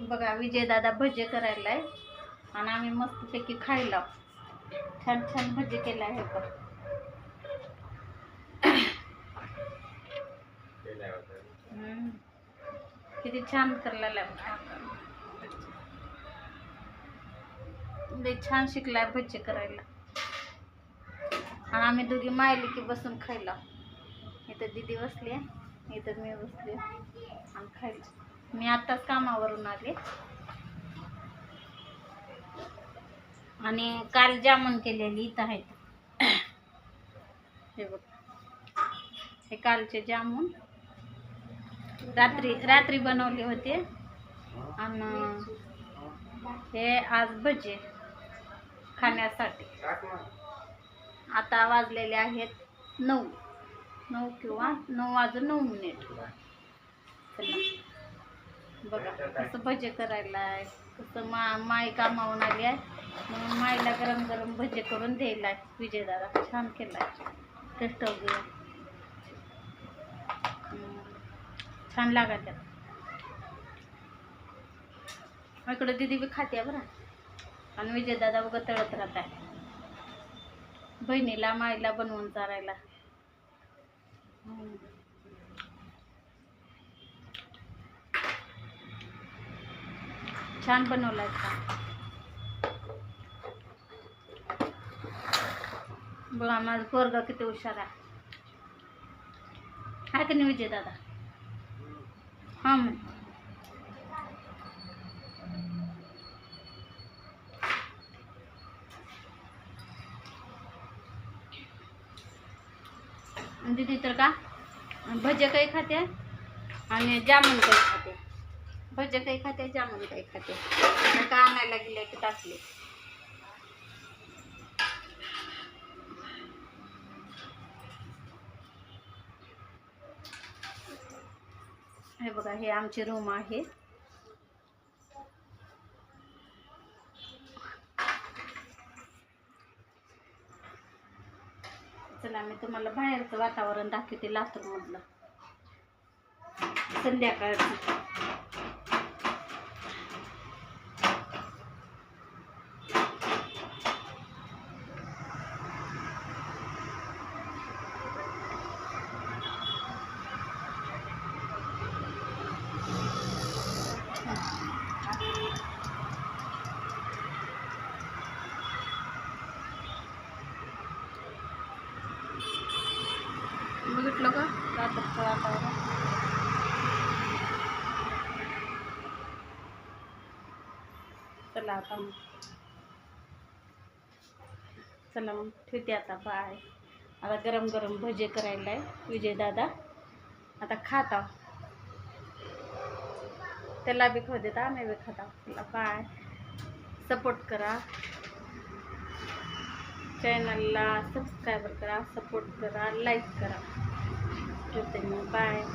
बघा विजयदादा भजे करायला आहे. आणि आम्ही मस्तपैकी खायला. छान छान भजे केला आहे बघ. किती छान करला लय छान शिकलाय भजे करायला. आणि आम्ही दोघी मायली की बसून खायला. इथं दिदी बसली आहे इथं मी बसले आणि खायला. मी आत्ताच कामावरून आले. आणि काल जामून केलेली इथं आहेत हे बघ. हे कालचे जामून. रात्री रात्री बनवले होते. आणि हे आज भजे खाण्यासाठी. आता वाजलेले आहेत नऊ. नऊ किंवा नऊ वाजून नऊ मिनिट. चला. बघा कसं भजे करायला आहे कसं मा माई कामावून आली आहे म्हणून माईला गरम गरम भजे करून द्यायला आहे विजयदादा छान केला आहे. टेस्ट वगैरे छान लागा त्याला. इकडं दिदी बी खाते बरं. आणि विजयदादा बघा तळत राहत आहे. बहिणीला माईला बनवून चारायला. छान बनवलं आहे का? बघा माझं पोरगा किती हुशार आहे. हाय की नाही विजय दादा? हां मग. दीदी तर का? भजे काही खाते आणि जामुन काही खाते. भजे काही खाते जामून काही खाते. का आणायला गेले की टाकले. हे बघा हे आमचे रूम आहे. चला मी तुम्हाला बाहेरचं वातावरण दाखवते लातूरमधलं. संध्याकाळचं. बघितलं का? चला आता चला मग ठेवते आता बाय आता गरम गरम भजे करायला आहे विजय दादा. आता खाता. त्याला बी खाऊ देता आम्ही बी खाता. चला बाय सपोर्ट करा. चॅनलला सबस्क्राईबर करा सपोर्ट करा लाईक करा. 就怎么办？